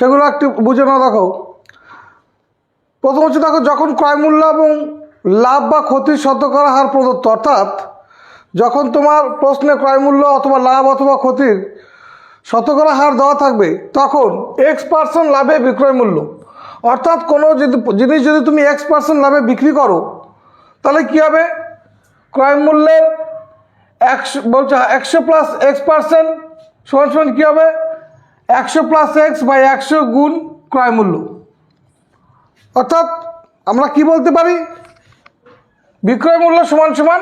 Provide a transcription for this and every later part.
সেগুলো একটু বুঝে না দেখো। প্রথম হচ্ছে দেখো, যখন ক্রয় মূল্য এবং লাভ বা ক্ষতির শতকরা হার প্রদত্ত, অর্থাৎ যখন তোমার প্রশ্নে ক্রয় মূল্য অথবা লাভ অথবা ক্ষতির শতকরা হার দেওয়া থাকবে, তখন এক্স পার্সেন্ট লাভে বিক্রয় মূল্য। অর্থাৎ কোনো যদি জিনিস যদি তুমি এক্স পার্সেন্ট লাভে বিক্রি করো, তাহলে কী হবে? ক্রয় মূল্যের একশো, বলছে একশো প্লাস এক্স পার্সেন্ট সমান সমান কী হবে? একশো প্লাস এক্স বাই একশো গুণ ক্রয় মূল্য। অর্থাৎ আমরা কি বলতে পারি? বিক্রয় মূল্য সমান সমান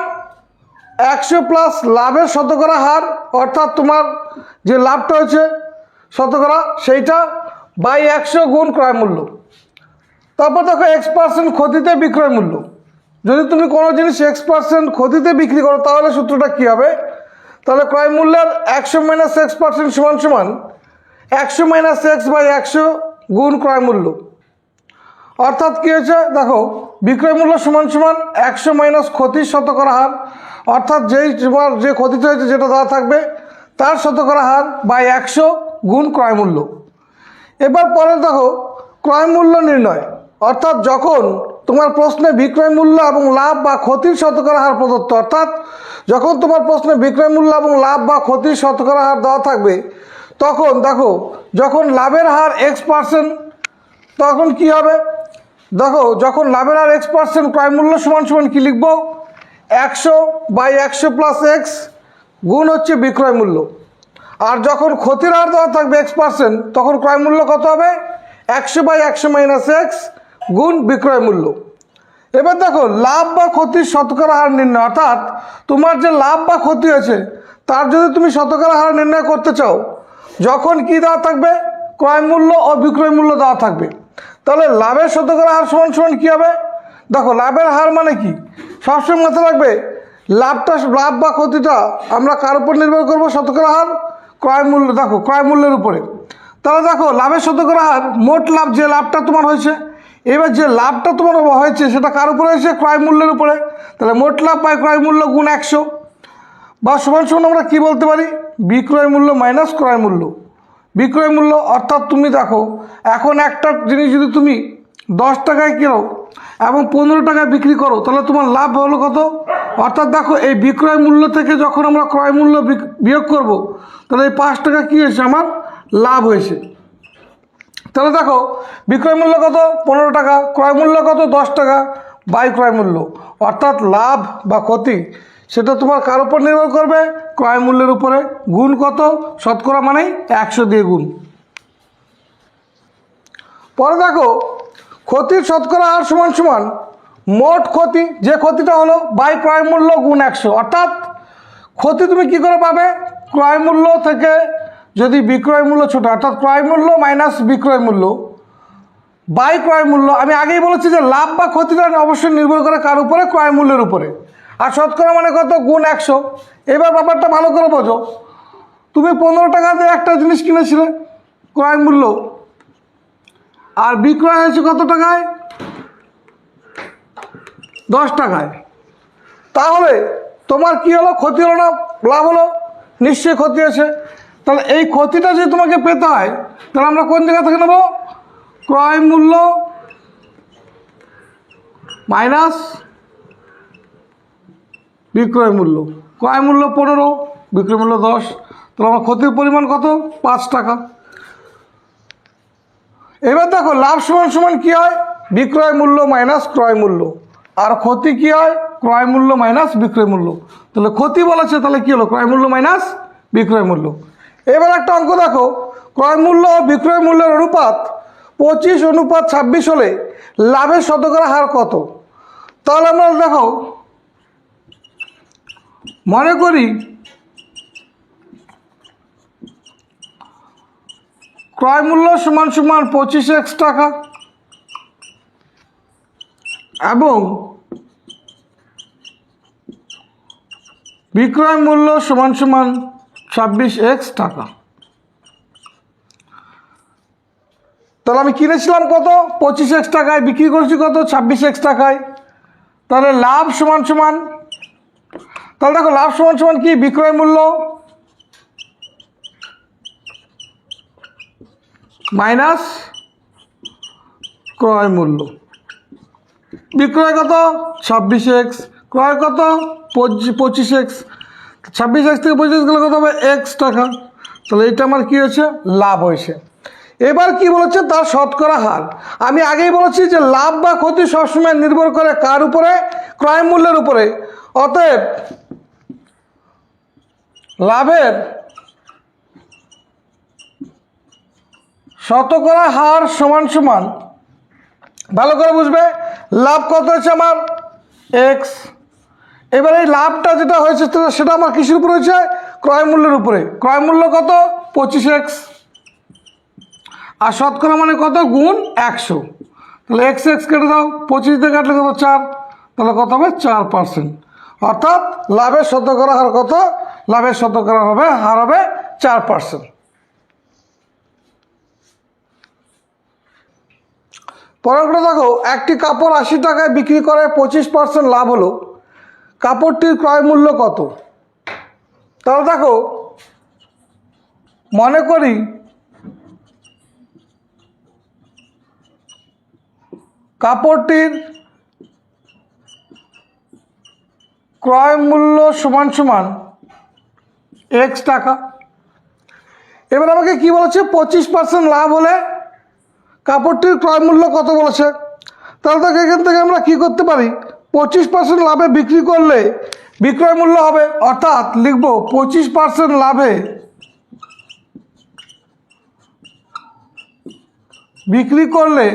একশো প্লাস লাভের শতকরা হার, অর্থাৎ তোমার যে লাভটা হয়েছে শতকরা, সেইটা বাই একশো গুণ ক্রয় মূল্য। তারপর দেখো এক্স পার্সেন্ট ক্ষতিতে বিক্রয় মূল্য। যদি তুমি কোনো জিনিস এক্স পার্সেন্ট ক্ষতিতে বিক্রি করো, তাহলে সূত্রটা কী হবে? তাহলে ক্রয় মূল্যের একশো মাইনাস এক্স পার্সেন্ট সমান সমান একশো মাইনাস এক্স বাই একশো গুণ ক্রয় মূল্য। অর্থাৎ কী হয়েছে? দেখো, বিক্রয় মূল্য সমান সমান একশো মাইনাস ক্ষতির শতকরা হার। অর্থাৎ যেই তোমার যে ক্ষতিটা হয়েছে যেটা দেওয়া থাকবে, তার শতকরা হার বাই একশো গুণ ক্রয় মূল্য। এবার পরে দেখো, ক্রয় মূল্য নির্ণয়। অর্থাৎ যখন তোমার প্রশ্নে বিক্রয় মূল্য এবং লাভ বা ক্ষতির শতকরা হার প্রদত্ত, অর্থাৎ যখন তোমার প্রশ্নে বিক্রয় মূল্য এবং লাভ বা ক্ষতির শতকরা হার দেওয়া থাকবে তখন দেখো, যখন লাভের হার এক্স পার্সেন্ট তখন কি হবে? দেখো, যখন লাভের হার এক্স পার্সেন্ট ক্রয় মূল্য সমান সমান কী লিখব? একশো বাই একশো প্লাস এক্স গুণ হচ্ছে বিক্রয় মূল্য। আর যখন ক্ষতির হার দেওয়া থাকবে এক্স পার্সেন্ট তখন ক্রয় মূল্য কত হবে? একশো বাই একশো মাইনাস এক্স গুণ বিক্রয় মূল্য। এবার দেখো, লাভ বা ক্ষতির শতকরা হার নির্ণয়, অর্থাৎ তোমার যে লাভ বা ক্ষতি হয়েছে, তার যদি তুমি শতকরা হার নির্ণয় করতে চাও যখন কি দেওয়া থাকবে? ক্রয় মূল্য ও বিক্রয় মূল্য দেওয়া থাকবে। তাহলে লাভের শতকরা হার সমান সমান কী হবে? দেখো, লাভের হার মানে কি? সবসময় মাথায় রাখবে, লাভটা, লাভ বা ক্ষতিটা আমরা কার উপর নির্ভর করব? শতকরা হার, ক্রয় মূল্য, দেখো, ক্রয় মূল্যের উপরে। তাহলে দেখো, লাভের শতকরা হার, মোট লাভ যে লাভটা তোমার হয়েছে, এবার যে লাভটা তোমার হয়েছে, সেটা কার উপরে হয়েছে? ক্রয় মূল্যের উপরে। তাহলে মোট লাভ পাই ক্রয় মূল্য গুণ একশো। বা সমান সমান আমরা কী বলতে পারি? বিক্রয় মূল্য মাইনাস ক্রয় মূল্য। বিক্রয় মূল্য অর্থাৎ তুমি দেখো, এখন একটা জিনিস যদি তুমি দশ টাকায় কেনো এবং পনেরো টাকায় বিক্রি করো, তাহলে তোমার লাভ হলো কত? অর্থাৎ দেখো, এই বিক্রয় মূল্য থেকে যখন আমরা ক্রয় মূল্য বিয়োগ করব, তাহলে এই পাঁচ টাকা কী হয়েছে? আমার লাভ হয়েছে। তাহলে দেখো, বিক্রয় মূল্য কত? পনেরো টাকা, ক্রয় মূল্য কত? দশ টাকা, বাই ক্রয় মূল্য। অর্থাৎ লাভ বা ক্ষতি সেটা তোমার কার উপর নির্ভর করবে? ক্রয় মূল্যের উপরে। গুণ কত? শতকরা মানেই একশো দিয়ে গুণ। পরে দেখো, ক্ষতির শতকরা হার সমান সমান। মোট ক্ষতি, যে ক্ষতিটা হলো বাই ক্রয় মূল্য গুণ একশো। অর্থাৎ ক্ষতি তুমি কি করে পাবে? ক্রয় মূল্য থেকে যদি বিক্রয় মূল্য ছোট, অর্থাৎ ক্রয় মূল্য মাইনাস বিক্রয় মূল্য, বাই ক্রয় মূল্য, আমি আগেই বলেছি যে লাভ বা ক্ষতিটা অবশ্যই নির্ভর করে কার উপরে? ক্রয় মূল্যের উপরে। আর শতকরা মানে কত? গুণ একশো। এবার ব্যাপারটা ভালো করে বোঝো। তুমি পনেরো টাকা দিয়ে একটা জিনিস কিনেছিলে, ক্রয় মূল্য। আর বিক্রয় হয়েছে কত টাকায়? দশ টাকায়। তাহলে তোমার কি হলো? ক্ষতি হলো না? লাভ হলো? নিশ্চয়ই ক্ষতি হয়েছে তাহলে এই ক্ষতিটা যদি তোমাকে পেতে হয়, তাহলে আমরা কোন জায়গা থেকে নেব? ক্রয় মূল্য মাইনাস বিক্রয় মূল্য। ক্রয় মূল্য পনেরো, বিক্রয় মূল্য দশ। তাহলে আমার ক্ষতির পরিমাণ কত? পাঁচ টাকা। এবার দেখো, লাভ সমান সমান কী হয়? বিক্রয় মূল্য মাইনাস ক্রয় মূল্য। আর ক্ষতি কী হয়? ক্রয় মূল্য মাইনাস বিক্রয় মূল্য। তাহলে ক্ষতি বলেছে, তাহলে কী হলো? ক্রয় মূল্য মাইনাস বিক্রয় মূল্য। এবার একটা অঙ্ক দেখো, ক্রয় মূল্য ও বিক্রয় মূল্যের অনুপাত পঁচিশ, অনুপাত ছাব্বিশ হলে লাভের শতকরা হার কত? তাহলে আমরা দেখো মনে করি ক্রয় মূল্য সমান সমান পঁচিশ এক্স টাকা এবং বিক্রয় মূল্য সমান সমান ছাব্বিশ এক্স টাকা। তাহলে আমি কিনেছিলাম কত? পঁচিশ এক্স টাকায়, বিক্রি করেছি কত? ছাব্বিশ এক্স টাকায়। তাহলে লাভ সমান সমান তাহলে দেখো লাভ সমান সমান কি? বিক্রয় মূল্য? মাইনাস ক্রয় মূল্য। বিক্রয় কত? ছাব্বিশ এক্স। ক্রয় কত? পঁচিশ এক্স। ছাব্বিশ এক্স থেকে পঁচিশ গেলে কত হবে? এক্স টাকা। তাহলে এটা আমার কী হয়েছে? লাভ হয়েছে। এবার কি বলেছে? তার শতকরা হার। আমি আগেই বলেছি যে লাভ বা ক্ষতি সবসময় নির্ভর করে কার উপরে? ক্রয় মূল্যের উপরে। অতএব লাভের শতকরা হার সমান সমান। ভালো করে বুঝবে, লাভ কত হয়েছে আমার? এক্স এবার এই লাভটা যেটা হয়েছে, সেটা- আমার কিসের উপরে হয়েছে? ক্রয় মূল্যের উপরে। ক্রয় মূল্য কত? পঁচিশ এক্স আর শতকরা মানে কত? গুণ একশো। তাহলে এক্স এক্স কেটে দাও, পঁচিশ দিয়ে কাটলে কত? চার। তাহলে কত হবে? চার পার্সেন্ট অর্থাৎ লাভের শতকরা হার কত? লাভের শতকরা হবে হার হবে চার পার্সেন্ট পরেরটা দেখো, একটি কাপড় আশি টাকায় বিক্রি করে পঁচিশ পার্সেন্ট লাভ হলো। কাপড়টির ক্রয় মূল্য কত? তাহলে দেখো, মনে করি কাপড়টির ক্রয় মূল্য সমান সমান এক্স টাকা। এবার আমাকে কি বলেছে? পঁচিশ পার্সেন্ট লাভ হলে কাপড়টির ক্রয় মূল্য কত বলেছে? তাহলে তো এখান থেকে আমরা কি করতে পারি? পঁচিশ পার্সেন্ট লাভে বিক্রি করলে বিক্রয় মূল্য হবে, অর্থাৎ লিখব পঁচিশ পার্সেন্ট লাভে বিক্রি করলে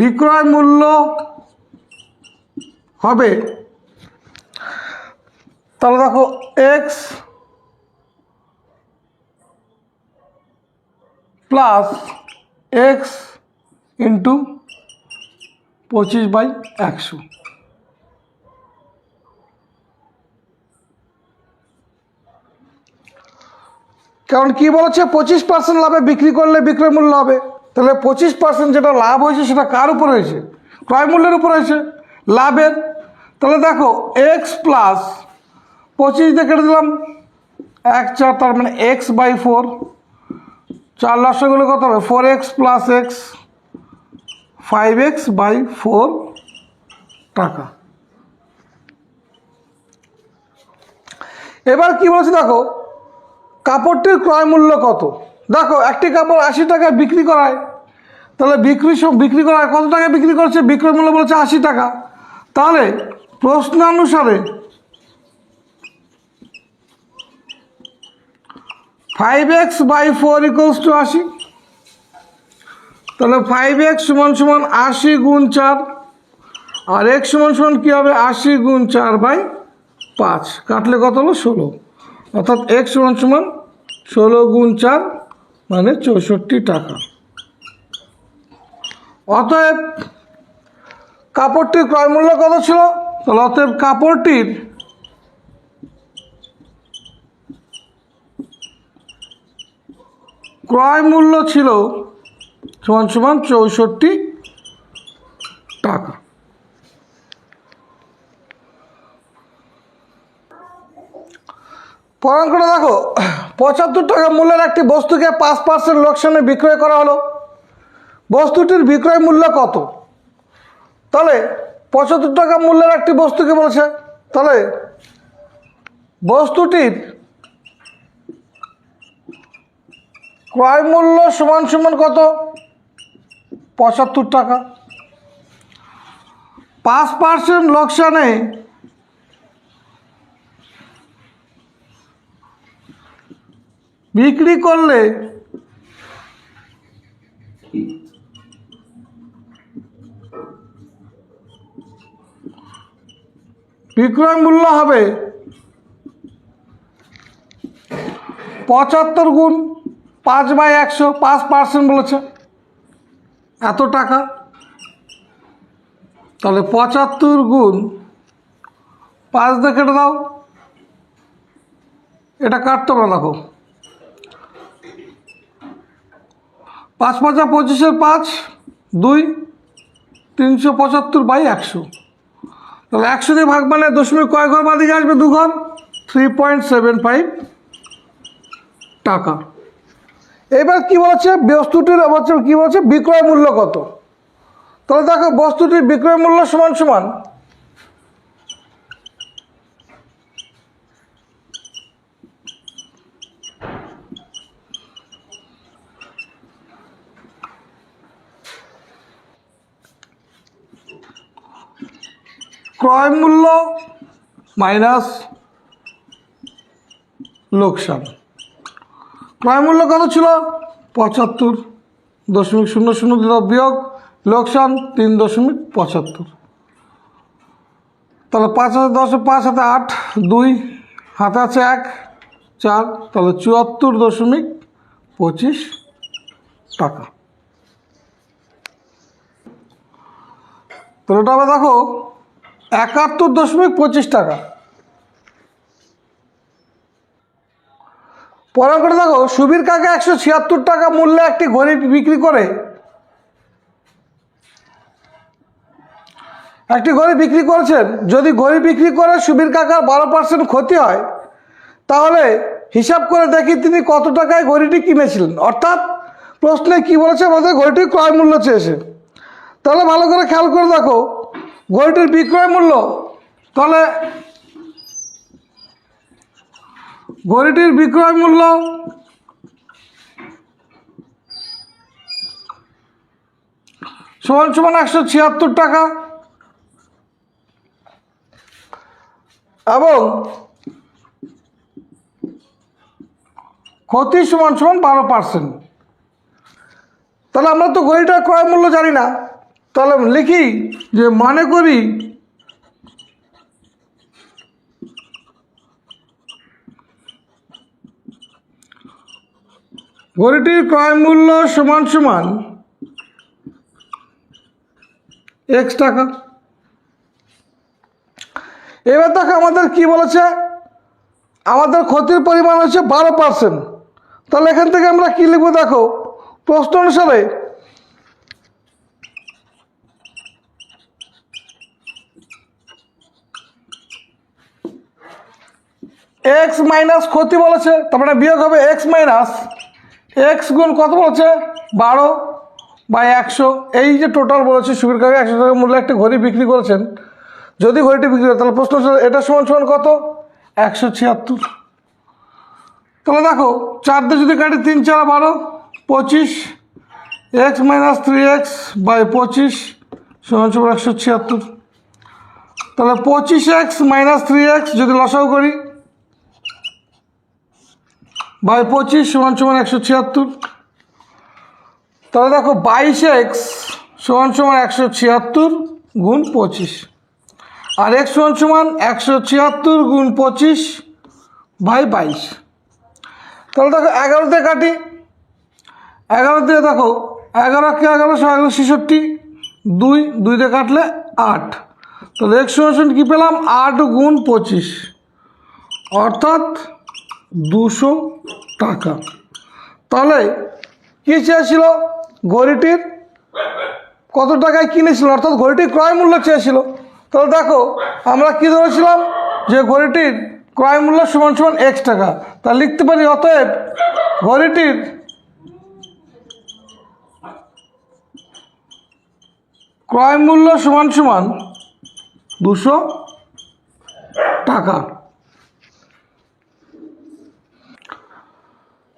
বিক্রয় মূল্য হবে। তাহলে দেখো এক্স প্লাস এক্স ইন্টু পঁচিশ বাই একশো। কারণ কি বলেছে? পঁচিশ পার্সেন্ট লাভে বিক্রি করলে বিক্রয় মূল্য হবে। তাহলে পঁচিশ পার্সেন্ট যেটা লাভ হয়েছে সেটা কার উপর হয়েছে? ক্রয় মূল্যের উপর হয়েছে। লাভের তাহলে দেখো এক্স প্লাস পঁচিশ দিয়ে কেটে দিলাম। এক চার, তার মানে এক্স বাই ফোর চার লসগুলো কত হবে? Four x plus x five x by four টাকা। এবার কি বলছে দেখো, কাপড়টির ক্রয় মূল্য কত? দেখো, একটি কাপড় আশি টাকায় বিক্রি করায়। তাহলে বিক্রি বিক্রি করায় কত টাকায় বিক্রি করছে? বিক্রয় মূল্য বলছে আশি টাকা। তাহলে প্রশ্নানুসারে five x by four equals to আশি। তাহলে ফাইভ এক্স সমান সমান আশি গুণ চার, আর এক্স সমান সমান কী হবে? আশি গুণ চার বাই পাঁচ। কাটলে কত হলো? ষোলো। অর্থাৎ এক্স সমান সমান ষোলো গুণ চার মানে চৌষট্টি টাকা। অতএব কাপড়টির ক্রয় মূল্য কত ছিল? তাহলে অতএব কাপড়টির ক্রয় মূল্য ছিল সমান সমান চৌষট্টি টাকা। পরাঙ্কটা দেখো, পঁচাত্তর টাকা মূল্যের একটি বস্তুকে পাঁচ পার্সেন্ট লোকসানে বিক্রয় করা হলো। বস্তুটির বিক্রয় মূল্য কত? তাহলে পঁচাত্তর টাকা মূল্যের একটি বস্তুকে বলেছে। তাহলে বস্তুটির ক্রয় মূল্য সমান সমান কত? পঁচাত্তর টাকা। পাঁচ পার্সেন্ট লোকসানে বিক্রি করলে বিক্রয় মূল্য হবে পঁচাত্তর গুণ পাঁচ বাই একশো, পাঁচ পার্সেন্ট বলেছে। এত টাকা? তাহলে পঁচাত্তর গুণ পাঁচ দিয়ে কেটে দাও। এটা কাটতে পারো দেখো। পাঁচ পাঁচা পঁচিশের পাঁচ, দুই, তিনশো পঁচাত্তর বাই একশো। তাহলে একশো দিয়ে ভাগ মানে দশমিক কয় ঘর বাদিকে আসবে? দু ঘর? থ্রি পয়েন্ট সেভেন ফাইভ টাকা। এবার কি বলছে? বস্তুটির কি বলছে? বিক্রয় মূল্য কত? তাহলে দেখো, বস্তুটির বিক্রয় মূল্য সমান সমান ক্রয় মূল্য মাইনাস লোকসান। ক্রয় মূল্য কত ছিল? পঁচাত্তর দশমিক শূন্য শূন্য বিয়োগ লোকসান তিন দশমিক পঁচাত্তর। তাহলে পাঁচ হাজার দশ, পাঁচ হাতে আট, দুই, হাতে আছে এক, চার, তাহলে চুয়াত্তর দশমিক পঁচিশ টাকা। তাহলে এটা দেখো একাত্তর দশমিক পঁচিশ টাকা। পরে করে দেখো, সুবীর কাকা একশো ছিয়াত্তর টাকা মূল্যে একটি ঘড়ি বিক্রি করে। একটি ঘড়ি বিক্রি করেছেন। যদি ঘড়ি বিক্রি করে সুবীর কাকার বারো পার্সেন্ট ক্ষতি হয়, তাহলে হিসাব করে দেখি তিনি কত টাকায় ঘড়িটি কিনেছিলেন। অর্থাৎ প্রশ্নে কি বলেছে? আমাদের ঘড়িটির ক্রয় মূল্য চেয়েছে। তাহলে ভালো করে খেয়াল করে দেখো ঘড়িটির বিক্রয় মূল্য, তাহলে ঘড়িটির বিক্রয় মূল্য সমান সমান একশো ছিয়াত্তর টাকা। এবং ক্ষতি সমান সমান বারো পার্সেন্ট তাহলে আমরা তো ঘড়িটার ক্রয় মূল্য জানি না। তাহলে লিখি যে মনে করি ঘড়িটির ক্রয় মূল্য সমান সমান এক্স টাকা। এবার দেখো আমাদের কি বলেছে? আমাদের ক্ষতির পরিমাণ হচ্ছে বারো পার্সেন্ট তাহলে এখান থেকে আমরা কি লিখব দেখো? প্রশ্ন অনুসারে এক্স মাইনাস ক্ষতি বলেছে, তার মানে বিয়োগ হবে এক্স মাইনাস এক্স গুণ কত বলেছে? বারো বাই একশো। এই যে টোটাল বলেছে, সুবির কাকে একশো টাকা মূল্যে একটা ঘড়ি বিক্রি করেছেন। যদি ঘড়িটি বিক্রি করে তাহলে প্রশ্ন হচ্ছে, এটা সমান সমান কত? একশো ছিয়াত্তর। তাহলে দেখো, চার দিয়ে যদি কাটি তিন চার বারো, পঁচিশ x minus three x by পঁচিশ সমান সমান একশো ছিয়াত্তর। তাহলে পঁচিশ এক্স মাইনাস থ্রি এক্স যদি লসাও করি বাই পঁচিশ সমান সমান একশো ছিয়াত্তর। তাহলে দেখো বাইশ এক্স সমান সমান একশো ছিয়াত্তর গুণ পঁচিশ। আর এক্স সমান সমান একশো ছিয়াত্তর গুণ পঁচিশ বাই বাইশ। তাহলে দেখো এগারো দিয়ে কাটি। এগারো দিয়ে দেখো, এগারো কে এগারোশো এগারো ছেষট্টি, দুই দুই দিয়ে কাটলে আট। তাহলে এক্স সমান কী পেলাম? আট গুণ পঁচিশ। অর্থাৎ দুশো টাকা। তাহলে কী চেয়েছিল? ঘড়িটির কত টাকায় কিনেছিল? অর্থাৎ ঘড়িটির ক্রয় মূল্য চেয়েছিল। তাহলে দেখো, আমরা কি ধরেছিলাম? যে ঘড়িটির ক্রয় মূল্য সমান সমান এক্স টাকা। তা লিখতে পারি, অতএব ঘড়িটির ক্রয় মূল্য সমান সমান দুশো টাকা।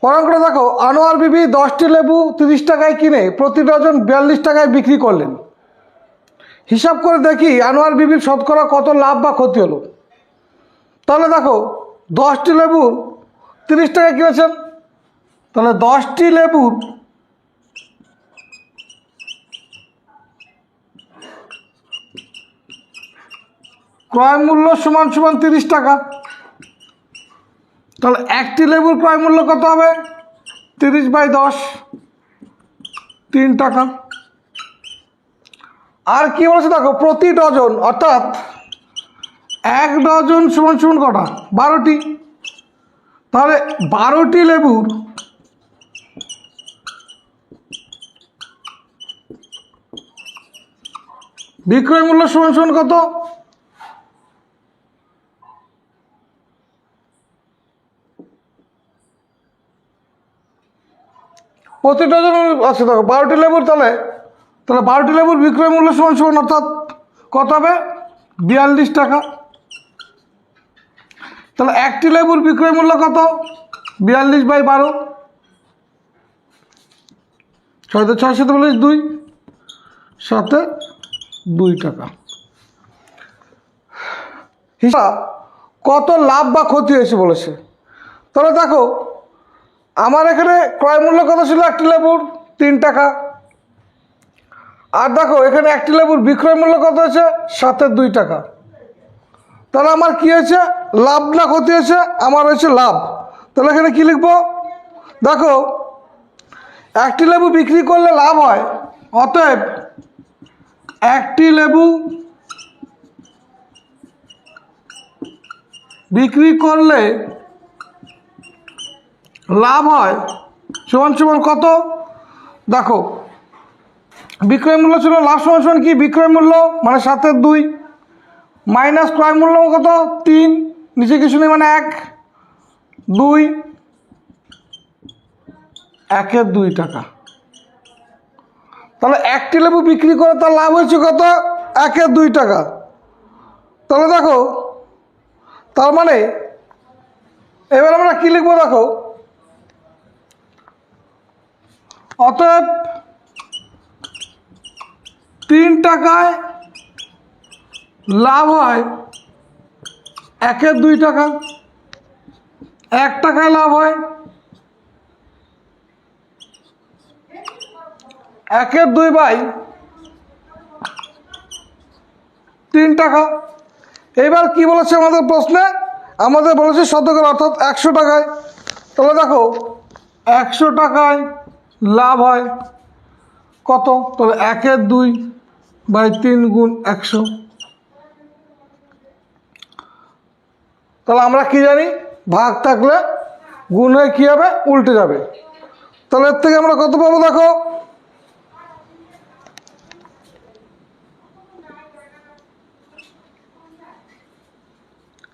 করে দেখো, আনোয়ার বিবি দশটি লেবু তিরিশ টাকায় কিনে প্রতি ডজন বিয়াল্লিশ টাকায় বিক্রি করলেন। হিসাব করে দেখি আনোয়ার বিবির শতকরা কত লাভ বা ক্ষতি হলো। তাহলে দেখো, দশটি লেবুর তিরিশ টাকায় কিনেছেন। তাহলে দশটি লেবুর ক্রয় মূল্য সমান সমান তিরিশ টাকা। তাহলে একটি লেবুর ক্রয় মূল্য কত হবে? তিরিশ বাই দশ। তিন টাকা। আর কি বলেছে দেখো, প্রতি ডজন, অর্থাৎ এক ডজন সমান সমান কটা? বারোটি। তাহলে বারোটি লেবুর বিক্রয় মূল্য সমান সমান কত? প্রতিটা জন আছে দেখো, বারোটি লেবুর তাহলে তাহলে বারোটি লেবুর বিক্রয় মূল্য সমান সমান, অর্থাৎ কত হবে? বিয়াল্লিশ টাকা। তাহলে একটি লেবুর বিক্রয় মূল্য কত? বিয়াল্লিশ বাই বারো। ছয়তে ছয় সাথে বলিস দুই, সাথে দুই টাকা। হিসাব, কত লাভ বা ক্ষতি হয়েছে বলেছে? তাহলে দেখো আমার এখানে ক্রয় মূল্য কত ছিল? একটি লেবুর তিন টাকা। আর দেখো, এখানে একটি লেবুর বিক্রয় মূল্য কত হয়েছে? সাতের দুই টাকা। তাহলে আমার কি হয়েছে? লাভ না ক্ষতি হয়েছে? আমার হয়েছে লাভ। তাহলে এখানে কি লিখব? দেখো, একটি লেবু বিক্রি করলে লাভ হয়। অতএব, একটি লেবু বিক্রি করলে লাভ হয়। সমান সমান কত? দেখো, বিক্রয় মূল্য ছিল লাভ সমান সমান কি? বিক্রয় মূল্য মানে সাতের দুই। মাইনাস ক্রয় মূল্য কত? তিন। নিচে কিছু নেই মানে এক। দুই। একের দুই টাকা। তাহলে একটি লেবু বিক্রি করে তার লাভ হয়েছে কত? একের দুই টাকা। তাহলে দেখো, তার মানে এবার আমরা কি লিখব দেখো? অতএব তিন টাকায় লাভ হয়। একের দুই টাকা। এক টাকায় লাভ হয়। একের দুই বাই তিন টাকা। এবার কি বলেছে আমাদের প্রশ্নে? আমাদের বলেছে শতকরা অর্থাৎ একশো টাকায়। তাহলে দেখো, একশো টাকায় লাভ হয়। কত? তাহলে একের দুই বাই তিন গুণ একশো। তাহলে আমরা কি জানি? ভাগ থাকলে গুণ হয়ে কী হবে? উল্টে যাবে। তাহলে এর থেকে আমরা কত পাবো দেখো?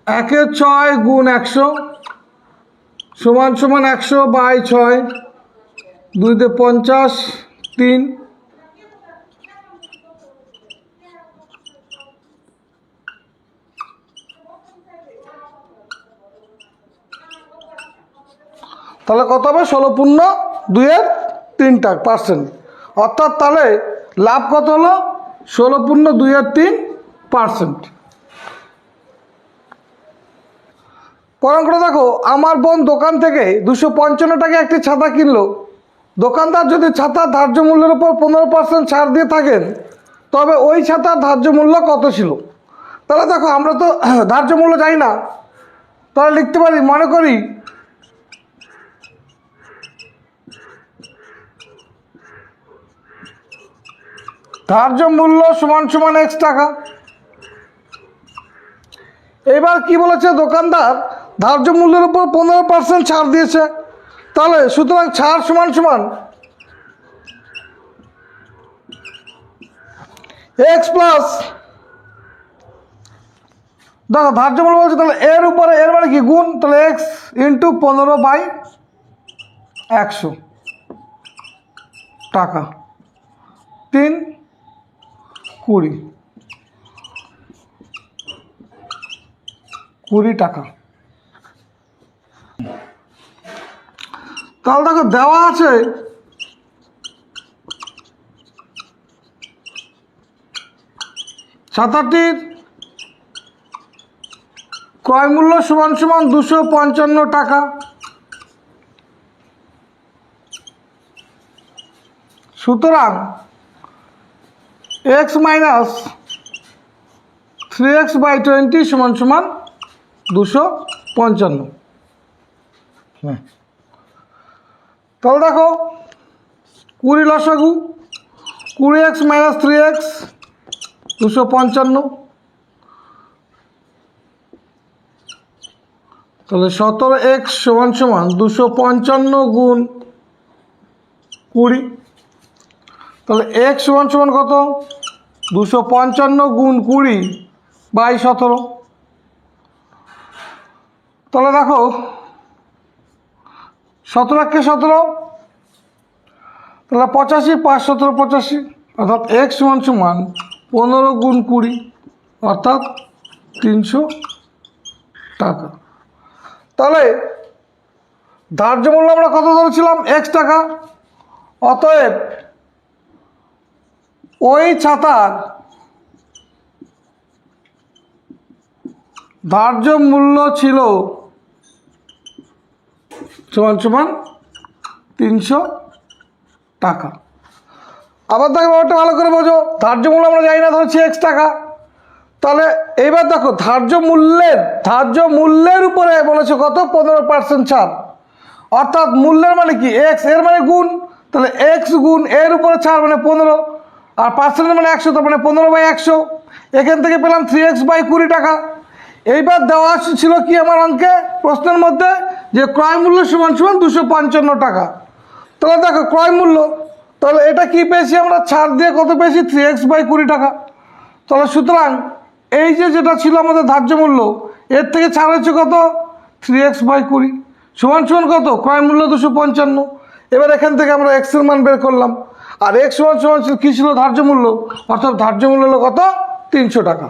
একে ছয় গুণ একশো সমান সমান একশো বাই ছয়। দুইতে পঞ্চাশ, তিন। তাহলে কত হবে? ষোলো পূর্ণ দুইয়ের তিনটা পার্সেন্ট। অর্থাৎ তাহলে লাভ কত হলো? ষোলো পূর্ণ দুইয়ের তিন, পার্সেন্ট। পরম করে দেখো, আমার বোন দোকান থেকে দুশো পঞ্চান্ন টাকা একটি ছাতা কিনলো। দোকানদার যদি ছাতা ধার্য মূল্যের উপর পনেরো পার্সেন্ট ছাড় দিয়ে থাকেন, তবে ওই ছাতার ধার্য মূল্য কত ছিল? তাহলে দেখো, আমরা তো ধার্য মূল্য জানি না। তাহলে লিখতে পারি, মনে করি ধার্য মূল্য সমান সমান এক্স টাকা। এবার কি বলেছে দোকানদার? ধার্য মূল্যের উপর পনেরো পার্সেন্ট ছাড় দিয়েছে। তাহলে সুতরাং ছাড় সমান সমান। এক্স প্লাস দাদা ধার্য মূল্য বলছে, তাহলে এর উপরে এর মানে কি? গুণ, তাহলে এক্স ইন্টু পনেরো বাই একশো টাকা। তিন, কুড়ি। কুড়ি টাকা। তাহলে দেখো দেওয়া আছে। ছাতাটির ক্রয় মূল্য সমান সমান দুশো পঞ্চান্ন টাকা। সুতরাং, x minus three x by twenty সমান সমান দুশো পঞ্চান্ন। হ্যাঁ। তাহলে দেখো, কুড়ি লসাগু, কুড়ি এক্স মাইনাস থ্রি এক্স, দুশো পঞ্চান্ন। তাহলে সতেরো এক্স সমান সমান দুশো পঞ্চান্ন গুণ কুড়ি। তাহলে এক্স সমান সমান কত? দুশো পঞ্চান্ন গুণ কুড়ি বাই সতেরো। তাহলে দেখো সতেরো একে সতেরো। তাহলে পঁচাশি, পাঁচ সতেরো, পঁচাশি। অর্থাৎ এক্স সমান সমান পনেরো গুণ কুড়ি, অর্থাৎ তিনশো টাকা। তাহলে ধার্য মূল্য আমরা কত ধরেছিলাম? এক্স টাকা। অতএব ওই ছাতার ধার্য মূল্য ছিল সমান সমান তিনশো টাকা। আবার দেখো ব্যাপারটা ভালো করে বোঝো। ধার্য মূল্য আমরা জানি না ধরছি এক্স টাকা। তাহলে এইবার দেখো, ধার্য মূল্যের ধার্য মূল্যের উপরে বলেছে কত? পনেরো পার্সেন্ট ছাড়। অর্থাৎ মূল্যের মানে কি? এক্সের মানে গুণ, তাহলে এক্স গুণ এর উপরে ছাড় মানে পনেরো। আর পার্সেন্ট মানে একশো, তার মানে পনেরো বাই একশো। এখান থেকে পেলাম থ্রি এক্স বাই কুড়ি টাকা। এইবার দেওয়া ছিল কি আমার অঙ্কে? প্রশ্নের মধ্যে যে ক্রয় মূল্য সমান সমান দুশো পঞ্চান্ন টাকা। তাহলে দেখো, ক্রয় মূল্য, তাহলে এটা কি পেয়েছি আমরা? ছাড় দিয়ে কত পেয়েছি? থ্রি এক্স বাই কুড়ি টাকা। তাহলে সুতরাং এই যে যেটা ছিল আমাদের ধার্য মূল্য, এর থেকে ছাড় হচ্ছে কত? থ্রি এক্স বাই কুড়ি। সমান সমান কত? ক্রয় মূল্য দুশো পঞ্চান্ন। এবার এখান থেকে আমরা এক্সের মান বের করলাম। আর এক্স সমান সমান ছিল কী ছিল ধার্য মূল্য? অর্থাৎ ধার্য মূল্য হলো কত? তিনশো টাকা।